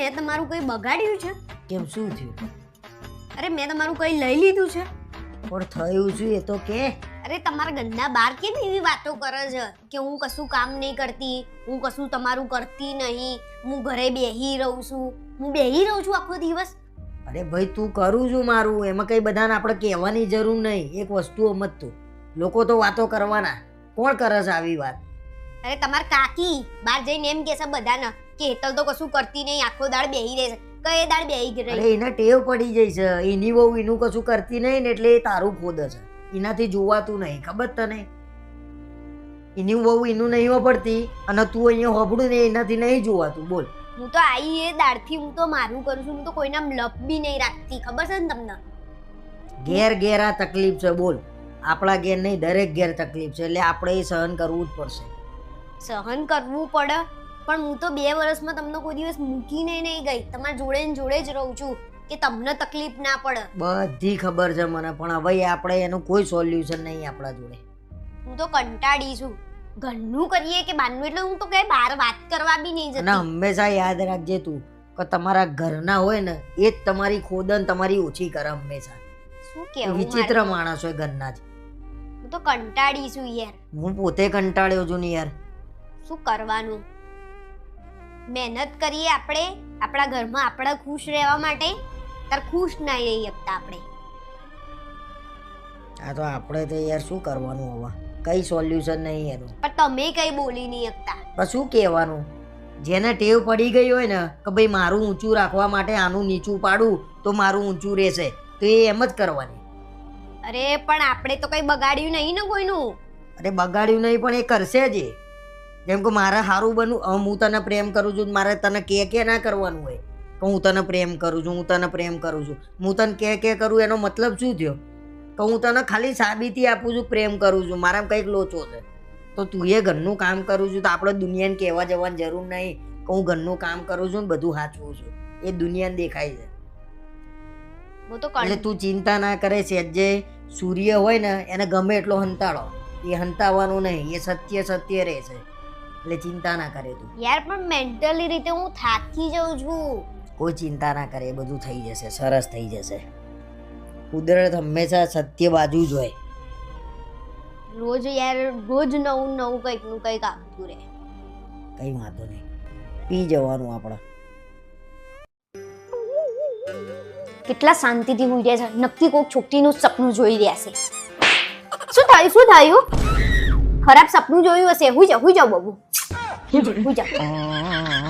મેં તમારું કંઈ બગાડ્યું છે? કેમ શું થયું? અરે મેં તમારું કંઈ લઈ લીધું છે? પણ થયું શું એ તો કે. અરે તમારા ગંદા બાર કેમ એવી વાતો કરે છે કે હું કશું કામ નહીં કરતી હું કશું તમારું કરતી નહીં હું ઘરે બેહી રહું છું હું બેહી રહું છું આખો દિવસ? અરે ભાઈ તું કરું છું મારું એમાં કઈ બધાને આપણે કહેવાની જરૂર નહીં એક વસ્તુ અમત તું. લોકો તો વાતો કરવાના. કોણ કરે છે આવી વાત? અરે તમાર કાકી બહાર જઈને એમ કહેશે બધાને કે હેતલ તો કશું કરતી નહીં આખો દાળ બેહી રહે છે કઈ દાળ બેહી અરે એને ટેવ પડી જાય છે. એની બહુ એનું કશું કરતી નહીં ને એટલે એ તારું ખોદ છે. એનાથી જોવાતું નહીં ખબર તને? એની બહુ એનું નહીં વાપરતી અને તું અહીંયા હોબડું ને એનાથી નહીં જોવાતું. બોલ. હું તો આઈ એ દાળથી હું તો મારું કરું છું. હું તો કોઈના લપ બી નહીં રાખતી. ખબર છે ને તમને? ઘેર ઘેર આ તકલીફ છે. બોલ. આપણા ઘેર નહીં દરેક ઘેર તકલીફ છે. એટલે આપણે એ સહન કરવું જ પડશે. સહન કરવું પડે. પણ હું તો બે વર્ષમાં તમને કોઈ દિવસ મૂકીને નહીં ગઈ. તમારા જોડે ને જોડે જ રહું છું કે તમને તકલીફ ના પડે. બધી ખબર છે મને પણ હવે આપણે એનું કોઈ સોલ્યુશન નહીં આપણા જોડે. હું તો કંટાળી છું. ઘરનું કરીએ કે બહારનું? એટલે હું તો કઈ બહાર વાત કરવા બી નહીં જતી. હંમેશા યાદ રાખજે તું કે તમારા ઘરના હોય ને એ જ તમારી ખોદન તમારી ઓછી કરે હંમેશા. શું કે વિચિત્ર માણસ હોય ઘરના જ. હું તો કંટાળી છું યાર. હું પોતે કંટાળ્યો છું ને યાર. શું કરવાનું? મહેનત કરીએ આપણે આપણા ઘરમાં આપણા ખુશ રહેવા માટે તાર ખુશ ના રહી શકતા આપણે. આ તો આપણે તો યાર શું કરવાનું હવે? કઈ સોલ્યુશન નહીં એનું. પણ તમે કઈ બોલી નહીં શકતા. પણ શું કહેવાનું? જેને ટેવ પડી ગઈ હોય ને કે ભાઈ મારું ઊંચું રાખવા માટે આનું નીચું પાડું તો મારું ઊંચું રહેશે. તો એ એમ જ કરવાની. અરે પણ આપણે તો કઈ બગાડ્યું નહીં ને કોઈનું. અરે બગાડ્યું નહીં પણ એ કરશે જ એ. જેમ કે મારે સારું બનવું હું તને પ્રેમ કરું છું મારે તને કે કે ના કરવાનું હોય. કે હું તને પ્રેમ કરું છું હું તને પ્રેમ કરું છું. હું તને કે કે કરું એનો મતલબ શું થયો? કે હું તને ખાલી સાબિતી આપું છું પ્રેમ કરું છું. મારા કંઈક લોચો છે. તો તું એ ઘરનું કામ કરું છું તો આપણે દુનિયાને કહેવા જવાની જરૂર નહીં કે હું ઘરનું કામ કરું છું ને બધું સાચવું છું. એ દુનિયાને દેખાય છે. એટલે તું ચિંતા ના કરે છે જે સૂર્ય હોય ને એને ગમે એટલો હંતાડો. એ હંતાવાનું નહીં એ સત્ય સત્ય રહે છે એટલે ચિંતા ના કરે તું. યાર પણ મેન્ટલી રીતે હું થાકી જાઉં છું. કોઈ ચિંતા ના કરે એ બધું થઈ જશે સરસ થઈ જશે. કુદરત હંમેશા સત્ય બાજુ જ હોય. રોજ યાર રોજ નવું નવું કંઈકનું કંઈક આવતું રહે. કઈ વાંધો નહીં. પી જવાનું આપણે. કેટલા શાંતિથી હોઈ રહ્યા છે. નક્કી કોઈક છોકરીનું સપનું જોઈ રહ્યા છે. શું થયું શું થયું? ખરાબ સપનું જોયું હશે. હું જ હું જાઉં બાબુ. હુઈ જાઓ હુઈ જાઓ